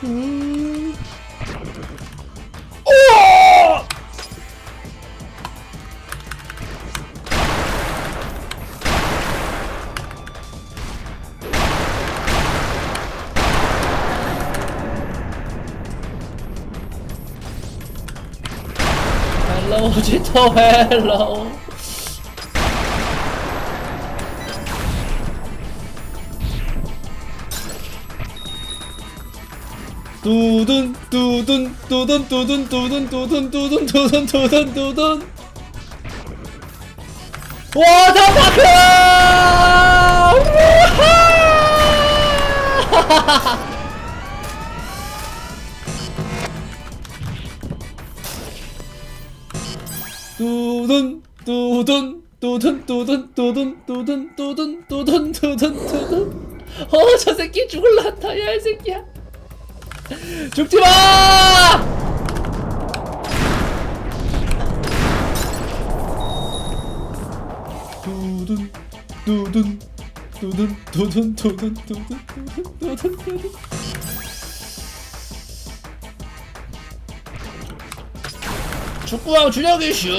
스님. Hello, Jito, hello. 두둔 두둔 두둔 두둔 두둔 두둔 두둔 두둔 두둔 두둔 워터파크! 두둔 두둔 두둔 두둔 두둔 두둔 두둔 두둔 두둔 두둔 어저 새끼 죽을란다 야이 새끼야 죽지 마! 두둔 두둔 두둔 두둔 두둔 두둔 두둔 두둔. 두둔 축구왕 준혁이 슛!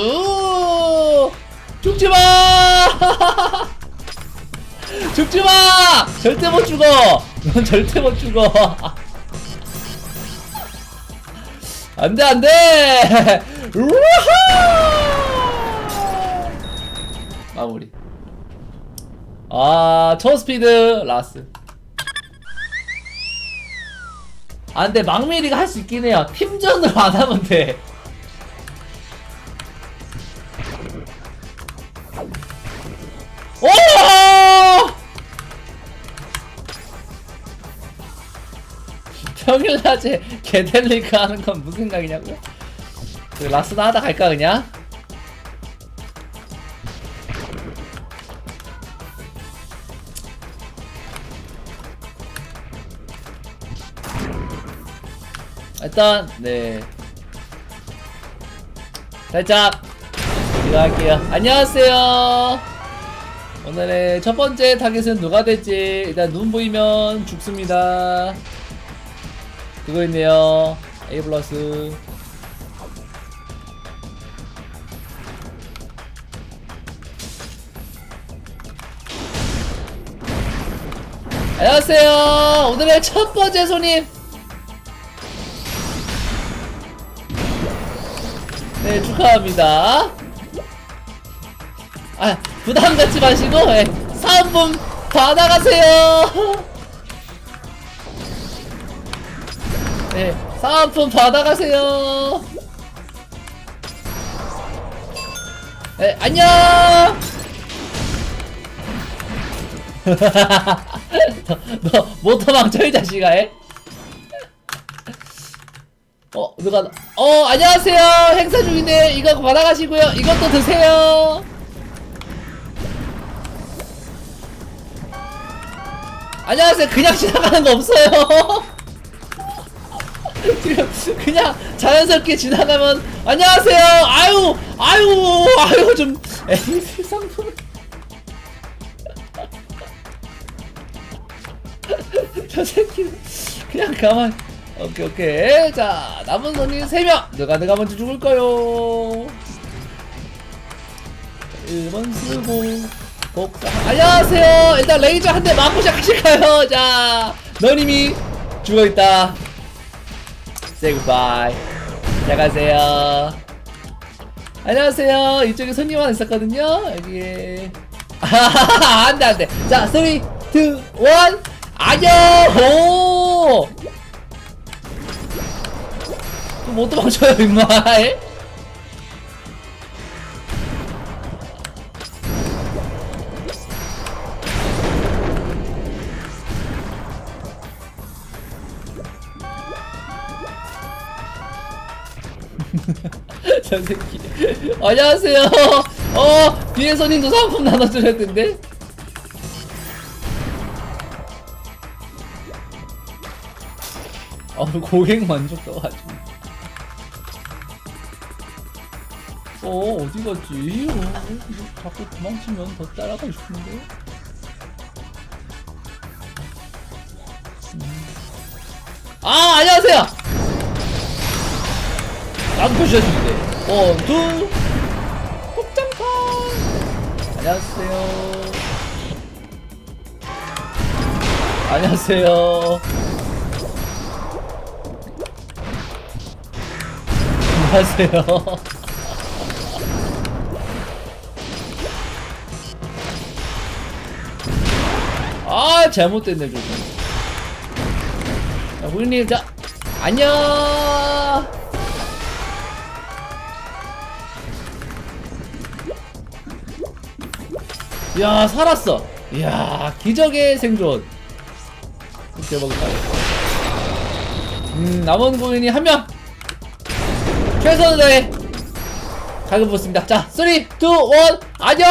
죽지 마! 죽지 마! 절대 못 죽어! 넌 절대 못 죽어 안돼 안돼! 우하 마무리. 아 초스피드 라스. 아 근데 막밀이가 할 수 있긴 해요. 팀전으로 안 하면 돼 평일 낮에 게델리카 하는 건 무슨 생각이냐고요? 그 라스나 하다 갈까 그냥? 일단 네 살짝 이거 할게요 안녕하세요 오늘의 첫 번째 타겟은 누가 될지 일단 눈 보이면 죽습니다 그거 있네요. A 플러스. 안녕하세요. 오늘의 첫 번째 손님. 네 축하합니다. 아 부담 갖지 마시고 예, 사은품 받아가세요 네 사은품 받아가세요. 네 안녕! 너, 너 모터망쳐 이 자식아 에? 어 누가 나- 어 안녕하세요. 행사 중인데 이거 받아가시고요. 이것도 드세요. 안녕하세요. 그냥 지나가는 거 없어요 지금 그냥 자연스럽게 지나가면 안녕하세요. 아유 아유 아유 좀. 에이 상품 저 새끼는 그냥 가만 오케이 오케이. 자 남은 손님 3명. 누가 내가 먼저 죽을까요? 1번 쓰고 복사. 안녕하세요. 일단 레이저 한 대 맞고 시작하실까요? 자 너님이 죽어있다 say goodbye. 시작하세요. 안녕하세요. 이쪽에 손님 하나 있었거든요. 여기에. 아하하하 안돼 안 돼. 자 3, 2, 1 안녕! 오! 그럼 못 도망쳐요 임마 저 새끼. 안녕하세요. 어 뒤에 손님도 상품 나눠주셨던데? 어 고객 만족 떠가지고. 어 어디 갔지? 어, 자꾸 도망치면 더 따라가고 싶은데? 음. 아 안녕하세요 나도 표시해주는데. 원투. 복장판 안녕하세요. 안녕하세요. 안녕하세요. 아 잘못됐네 좀. 자, 고객님 자 안녕. 야 살았어. 이야 기적의 생존. 대박이다. 음 남은 고객이 한 명. 최선을 다해. 가격 보습니다. 자, 3, 2, 1, 안녕!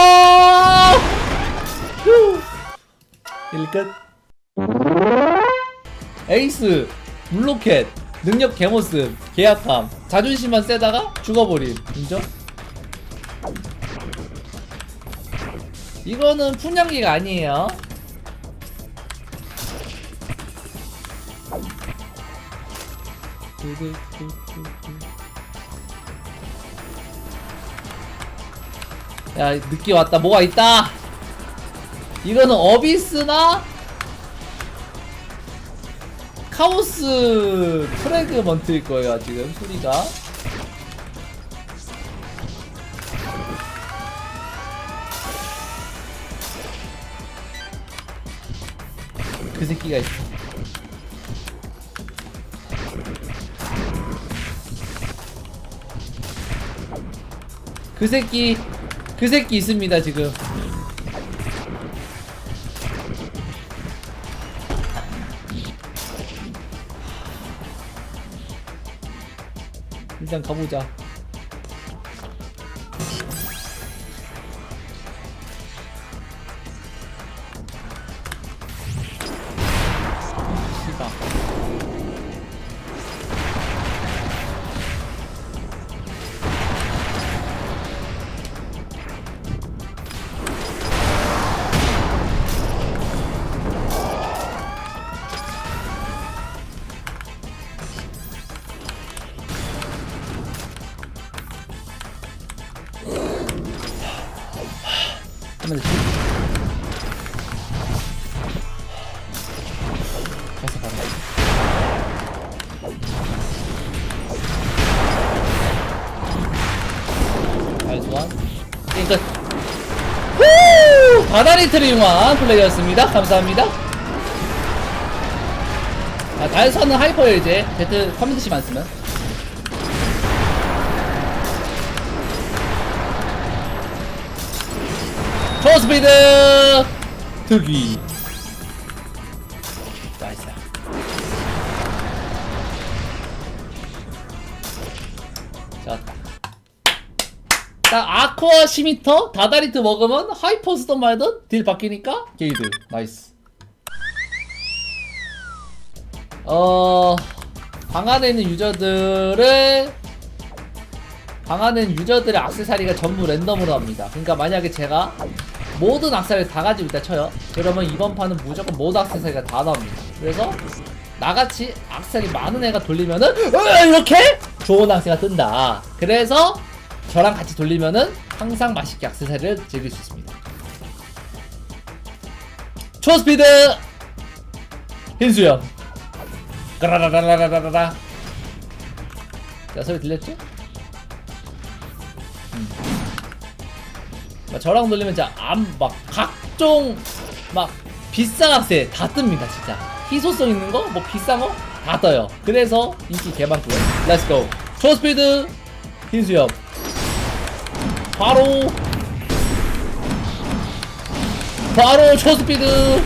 휴. 1끝 에이스 물로켓 능력 개모습 계약함 자존심만 세다가 죽어버림 인정? 이거는 풍량기가 아니에요. 야 늦게 왔다. 뭐가 있다? 이거는 어비스나 카오스 프레그먼트일 거예요 지금 소리가 그 새끼가 있어 그 새끼 그 새끼 있습니다 지금 일단 가보자. 끝. 후! 바다리 트리만 플레이였습니다. 감사합니다. 아, 다이서는 하이퍼예요 이제. 배트 커뮤니티만 쓰면. 초스피드 특이 나이스 좋았다 딱 아쿠아 시미터 다다리트 먹으면 하이퍼 쓰던 말든 딜 바뀌니까 게이드 나이스 어... 방 안에 있는 유저들을 방 안에 있는 유저들의 악세사리가 전부 랜덤으로 합니다. 그러니까 만약에 제가 모든 악세사리를 다 가지고 있다 쳐요. 그러면 이번 판은 무조건 모든 악세사리가 다 나옵니다. 그래서 나같이 악세사리 많은 애가 돌리면은 으, 이렇게 좋은 악세가 뜬다. 그래서 저랑 같이 돌리면은 항상 맛있게 악세사리를 즐길 수 있습니다. 초스피드! 흰수염. 까라라라라라라라 자 소리 들렸죠? 막 저랑 놀리면 진짜 암막 각종 막 비싼 악세 다 뜹니다 진짜. 희소성 있는 거? 뭐 비싼 거? 다 떠요. 그래서 인기 개많고요 렛츠고 초스피드! 흰수염 바로 바로 초스피드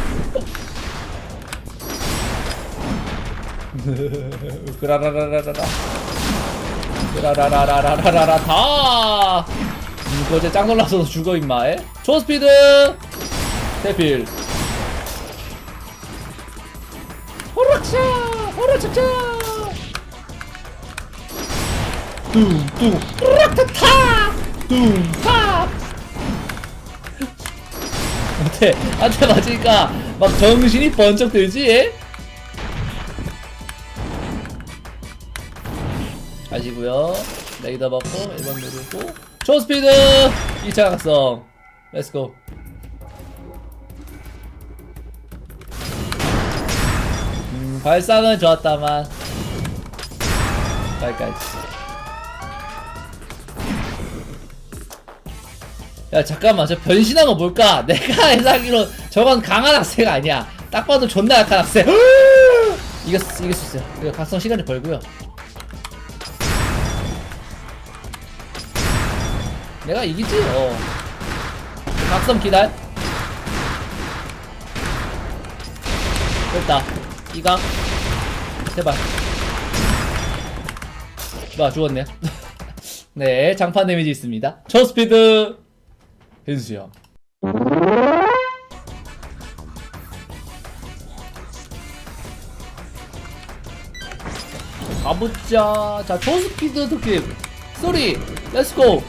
그라라라라라라 그라라라라라라라 다 이거 이제 짱 놀라서 죽어 임마 에? 초스피드 대필 호락샤 호락차차 뚱뚱 호락타타 뚱타 어때? 한테 맞으니까 막 정신이 번쩍 들지? 가시고요. 레이더 받고 1번 누르고. 초스피드! 2차 각성. 렛츠고 음, 발상은 좋았다만. 여기까지 야 잠깐만. 저 변신한 거 뭘까? 내가 예상하기로 저건 강한 학생 아니야. 딱 봐도 존나 약한 학생. 이겼, 이길 수 있어요. 이거 각성 시간이 벌고요. 내가 이기지? 어 각성 기다려. 됐다. 이강. 제발. 와 죽었네. 네 장판 데미지 있습니다. 초스피드 해주세요. 가보자. 자 초스피드 특집. 3 렛츠고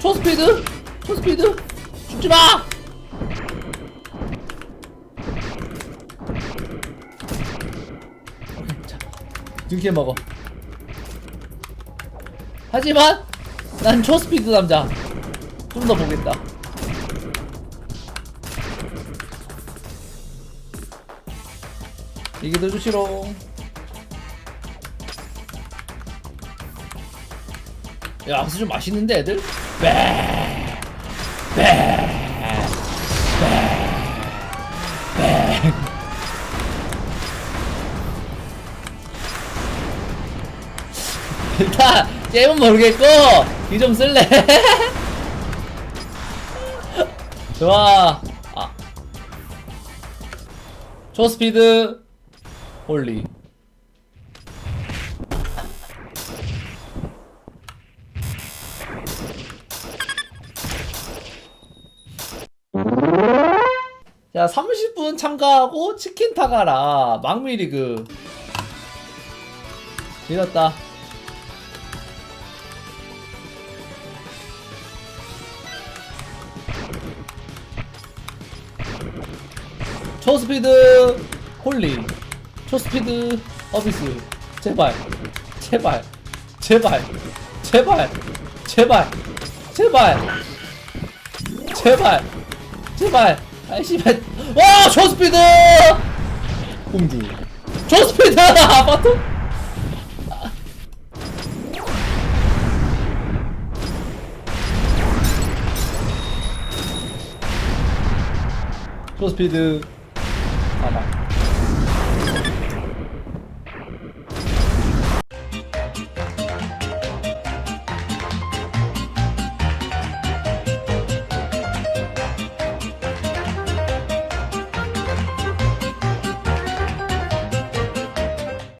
초스피드? 초스피드? 죽지 마! 자 등게 먹어. 하지만 난 초스피드 남자. 좀 더 보겠다 이게 더 주시롱 야, 악수 좀 맛있는데, 애들? 배! 일단, 게임은 모르겠고, 이 좀 쓸래? 좋아. 아. 초스피드, 홀리. 자, 30분 참가하고 치킨 타가라. 막미리그. 이겼다. 초스피드 홀리. 초스피드 어비스. 제발. 제발. 제발. 제발. 제발. 제발. 제발. 제발. 아이 씨발. 와, 초스피드! 공주. 초스피드! 아파트? 초스피드. 가만.